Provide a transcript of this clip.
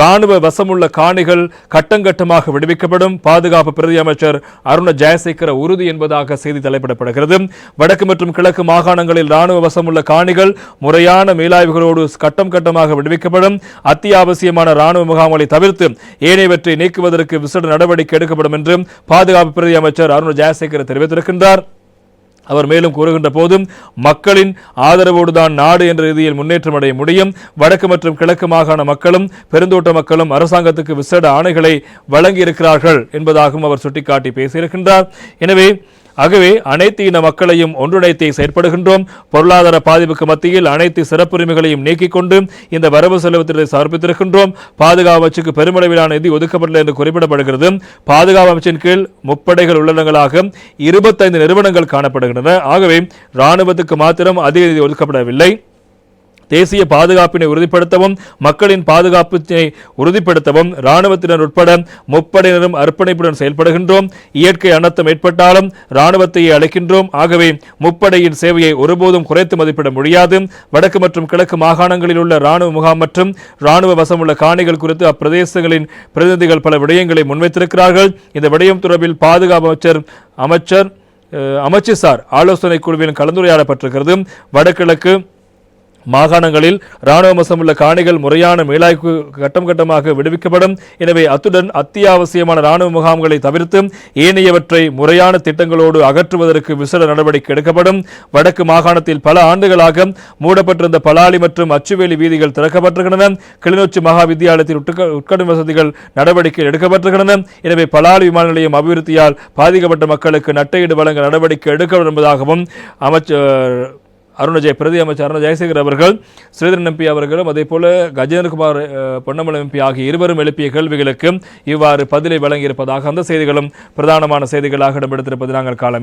ராணுவ வசமுள்ள காணிகள் கட்டங்கட்டமாக விடுவிக்கப்படும். பாதுகாப்பு பிரதி அமைச்சர் அருண ஜெயசேகர உறுதி என்பதாக செய்தி தலைப்பிடப்படுகிறது. வடக்கு மற்றும் கிழக்கு மாகாணங்களில் ராணுவ வசமுள்ள காணிகள் முறையான மேலாய்வுகளோடு கட்டம் கட்டமாக விடுவிக்கப்படும். அத்தியாவசியமான ராணுவ முகாம்களை தவிர்த்து ஏனையவற்றை நீக்குவதற்கு விசேட நடவடிக்கை எடுக்கப்படும் என்று பாதுகாப்பு பிரதி அமைச்சர் அருண் ஜெயசேகர் தெரிவித்திருக்கின்றார். அவர் மேலும் கூறுகின்ற போதும் மக்களின் ஆதரவோடு தான் நாடு என்ற ரீதியில் முன்னேற்றம் அடைய முடியும். வடக்கு மற்றும் கிழக்கு மாகாண மக்களும் பெருந்தோட்ட மக்களும் அரசாங்கத்துக்கு விசேட ஆணைகளை வழங்கியிருக்கிறார்கள் என்பதாகவும் அவர் சுட்டிக்காட்டி பேசியிருக்கின்றார். எனவே ஆகவே அனைத்து இன மக்களையும் ஒன்றிணைத்து செயற்படுகின்றோம். பொருளாதார பாதிப்புக்கு மத்தியில் அனைத்து சிறப்புரிமைகளையும் நீக்கிக் கொண்டு இந்த வரவு செலவு திட்டத்தை சமர்ப்பித்திருக்கின்றோம் பாதுகாப்பு அமைச்சுக்கு பெருமளவிலான நிதி ஒதுக்கப்படவில்லை என்று குறிப்பிடப்படுகிறது. பாதுகாப்பு அமைச்சின் கீழ் முப்படைகள் உள்ளடங்களாக இருபத்தைந்து நிறுவனங்கள் காணப்படுகின்றன. ஆகவே இராணுவத்துக்கு மாத்திரம் அதிக நிதி ஒதுக்கப்படவில்லை. தேசிய பாதுகாப்பினை உறுதிப்படுத்தவும் மக்களின் பாதுகாப்பினை உறுதிப்படுத்தவும் இராணுவத்தினர் உட்பட முப்படையினரும் அர்ப்பணிப்புடன் செயல்படுகின்றோம். இயற்கை அனர்த்தம் ஏற்பட்டாலும் இராணுவத்தையே அழைக்கின்றோம். ஆகவே முப்படையின் சேவையை ஒருபோதும் குறைத்து மதிப்பிட முடியாது. வடக்கு மற்றும் கிழக்கு மாகாணங்களில் உள்ள இராணுவ முகாம் மற்றும் இராணுவ வசமுள்ள காணிகள் குறித்து அப்பிரதேசங்களின் பிரதிநிதிகள் பல விடயங்களை முன்வைத்திருக்கிறார்கள். இந்த விடயம் தொடர்பில் பாதுகாப்பு அமைச்சர் அமைச்சர் அமைச்சர் சார் ஆலோசனை குழுவிலும் கலந்துரையாடப்பட்டிருக்கிறது. வடகிழக்கு மாகாணங்களில் இராணுவ வசமுள்ள காணிகள் முறையான மேலாய்வு கட்டம் கட்டமாக விடுவிக்கப்படும். எனவே அத்துடன் அத்தியாவசியமான இராணுவ முகாம்களை தவிர்த்து ஏனையவற்றை முறையான திட்டங்களோடு அகற்றுவதற்கு விசேட நடவடிக்கை எடுக்கப்படும். வடக்கு மாகாணத்தில் பல ஆண்டுகளாக மூடப்பட்டிருந்த பலாலி மற்றும் அச்சுவேலி வீதிகள் திறக்கப்பட்டிருக்கின்றன. கிளிநொச்சி மகா வித்தியாலயத்தில் உட்க- உட்கடும் வசதிகள் நடவடிக்கை எடுக்கப்பட்டிருக்கின்றன. எனவே பலாலி விமான நிலையம் அபிவிருத்தியால் பாதிக்கப்பட்ட மக்களுக்கு நட்டையீடு வழங்க நடவடிக்கை எடுக்கப்படும் என்பதாகவும் அமைச்சர் அருணஜெய பிரதி அமைச்சர் அருண ஜெயசேகர் அவர்கள் ஸ்ரீதரன் எம்பி அவர்களும் அதே போல கஜேந்திரகுமார் பொன்னமலை எம்பி ஆகிய இருவரும் எழுப்பிய கேள்விகளுக்கு இவ்வாறு பதிலை வழங்கியிருப்பதாக அந்த செய்திகளும் பிரதானமான செய்திகளாக இடம்பெடுத்திருப்பது நாங்கள் காலம்